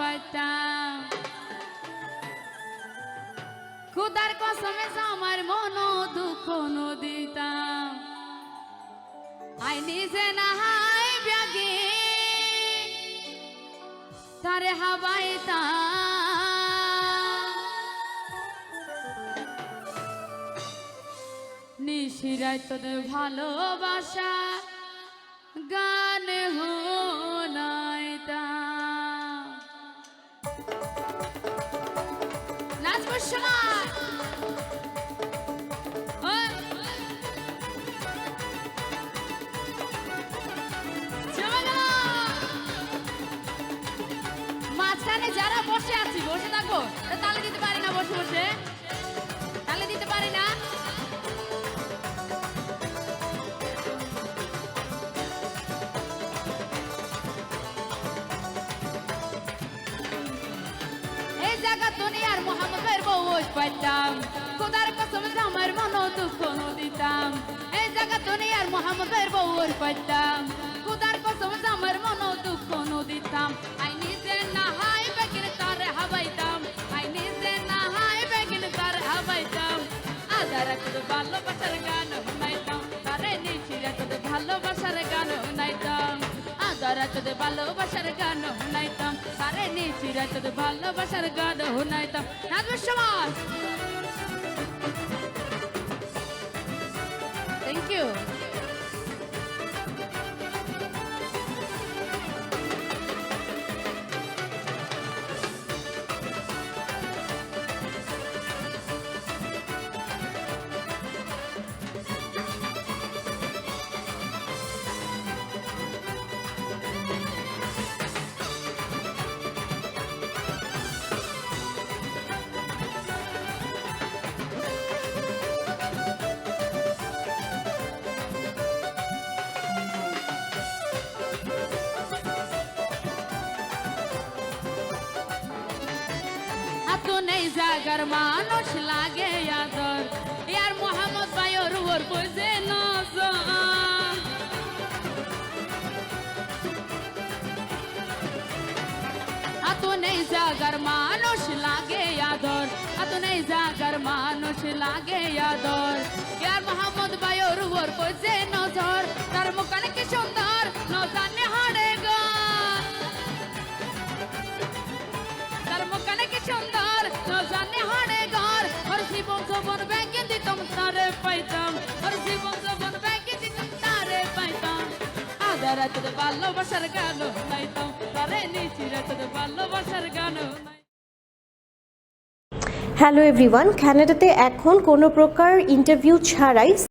পাইতাম খুদার কসমে আমার মন দুঃখ নদিতাম আই নিজে নাহাই ব্যাগে তারে হাবাইতাম নিশিরাই তোদের ভালোবাসা গান হোনাইতাম যারা বসে আছি বসে থাকো। তা তালে দিতে পারি না বসে বসে? জায়গা দুনিয়ার মোহাম্মদের বউ পাইতাম। খোদার কসম আমার মন দুঃখ দিতাম। এই জায়গা দুনিয়ার মোহাম্মদের বউ পাইতাম। খোদার কসম আমার মন দুঃখ দিতাম। তোদের ভালোবাসার গান শুনাইতাম। তারে নিশিরা তোদের ভালোবাসার গান শুনাইতাম। নাচবে সমাজ! থ্যাংক ইউ এই জাগার মানুষ লাগে আদর। ইয়ার মোহাম্মদ ভাইয়ের ওর বুঝে নজর। আতুন এই জাগার মানুষ লাগে আদর। আতুন এই জাগার মানুষ লাগে আদর। ইয়ার মোহাম্মদ ভাইয়ের ওর বুঝে নজর। তার মুখানে হ্যালো এভরিওয়ান ক্যানাডাতে এখন কোনো প্রকার ইন্টারভিউ ছাড়াই